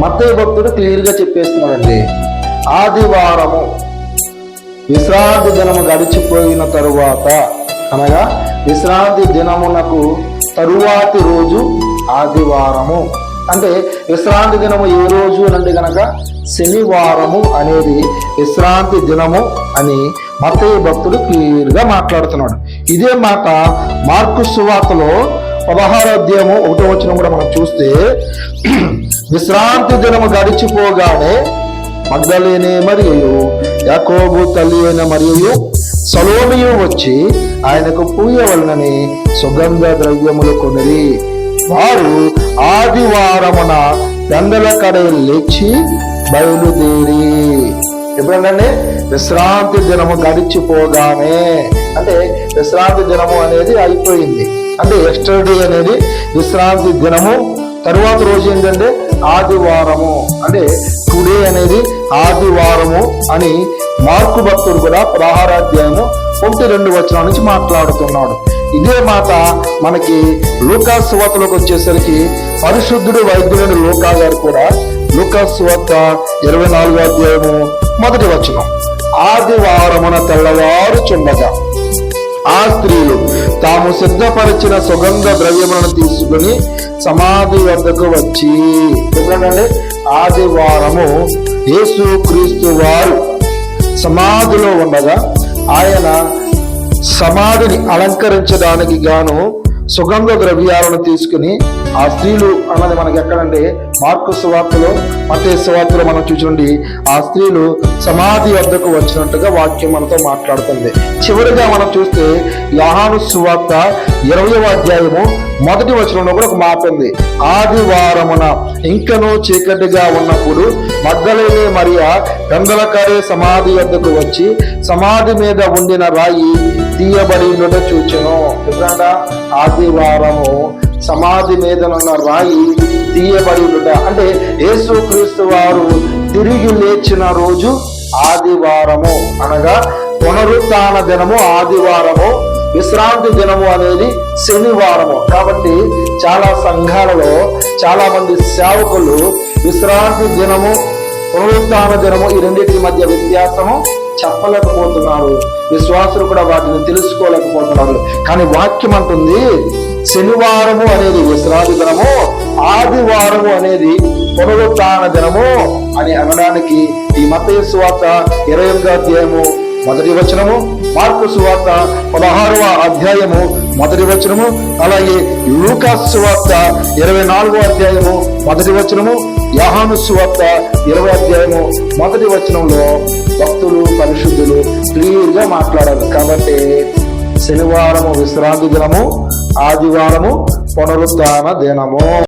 మత్తయ్య భక్తుడు క్లియర్గా చెప్పేస్తున్నాడండి. ఆదివారము విశ్రాంతి దినము గడిచిపోయిన తరువాత అనగా విశ్రాంతి దినమునకు తరువాతి రోజు ఆదివారము. అంటే విశ్రాంతి దినము ఏ రోజు అంటే గనక శనివారము అనేది విశ్రాంతి దినము అని మతయ్య భక్తుడు క్లియర్గా మాట్లాడుతున్నాడు. ఇదే మాట మార్కు సువార్తలో పదహారో అధ్యాయము ఒకటో వచ్చిన కూడా మనం చూస్తే విశ్రాంతి దినము గడిచిపోగానే మగ్ధలేనే మరియు యాకోబు తల్లి అయిన మరియు సలోమియు వచ్చి ఆయనకు పూయవలనని సుగంధ ద్రవ్యములు కొనిరి. వారు ఆదివారమున పెందల కడే లేచి బయలుదేరి. ఎప్పుడంటే విశ్రాంతి దినము గడిచిపోగానే అంటే విశ్రాంతి దినము అనేది అయిపోయింది. అంటే ఎస్టర్డే అనేది విశ్రాంతి దినము తరువాత రోజు ఏంటంటే ఆదివారము. అంటే టుడే అనేది ఆదివారము అని మార్కు భక్తుడు కూడా ప్రహారాధ్యాయము ఒకటి రెండు వచనాల నుంచి మాట్లాడుతున్నాడు. ఇదే మాట మనకి లూకా వార్తలోకి వచ్చేసరికి పరిశుద్ధుడు వైద్యుడైన లోకా గారు కూడా లూకా వార్త ఇరవై నాలుగో అధ్యాయము మొదటి వచనం. ఆదివారమున తెల్లవారుచుండగా ఆ స్త్రీలు తాము సిద్ధపరిచిన సుగంధ ద్రవ్యములను తీసుకుని సమాధి వద్దకు వచ్చి ఎప్పుడంటే ఆదివారము యేసు క్రీస్తు వారు సమాధిలో ఉండగా ఆయన సమాధిని అలంకరించడానికి గాను సుగంధ ద్రవ్యాలను తీసుకుని ఆ స్త్రీలు అన్నది మనకి ఎక్కడంటే మార్కు సువార్తలో మతే సువార్తలో మనం చూసినండి ఆ స్త్రీలు సమాధి వద్దకు వచ్చినట్టుగా వాక్యం మనతో మాట్లాడుతుంది. చివరిగా మనం చూస్తే యహాను సువార్త ఇరవయవ అధ్యాయము మొదటి వచనంలో కూడా ఒక మాట ఉంది. ఆదివారమున ఇంకనూ చీకటిగా ఉన్నప్పుడు మగ్గలేని మరియా గంధలకారే సమాధి వద్దకు వచ్చి సమాధి మీద ఉండిన రాయి తీయబడి చూచెను. ఎప్పుడంట ఆదివారము సమాధి మీద ఉన్న రాయి తీయబడి అంటే యేసుక్రీస్తు వారు తిరిగి లేచిన రోజు ఆదివారము అనగా పునరుత్న దినము ఆదివారము విశ్రాంతి దినము అనేది శనివారము. కాబట్టి చాలా సంఘాలలో చాలా మంది సేవకులు విశ్రాంతి దినము పునరుత్న దినము ఈ రెండింటి మధ్య వ్యత్యాసము చెప్పలేకపోతున్నారు. విశ్వాసులు కూడా వాటిని తెలుసుకోలేకపోతున్నారు. కానీ వాక్యం అంటుంది శనివారము అనేది విశ్రాంతి దినము ఆదివారము అనేది పునరుత్న దినము అని అనడానికి ఈ మత స్వార్త ఇరవై ఎనిమిదో అధ్యాయము మొదటి వచనము మార్పు సువార్త పదహారవ అధ్యాయము మొదటి వచనము అలాగే లూకాస్ సువార్త ఇరవై నాలుగో అధ్యాయము మొదటి వచనము యహాను సువార్త ఇరవై అధ్యాయము మొదటి వచనంలో భక్తులు పరిశుద్ధులు క్లియర్గా మాట్లాడారు. కాబట్టి శనివారము విశ్రాంతి దినము ఆదివారము పునరుత్న దినము.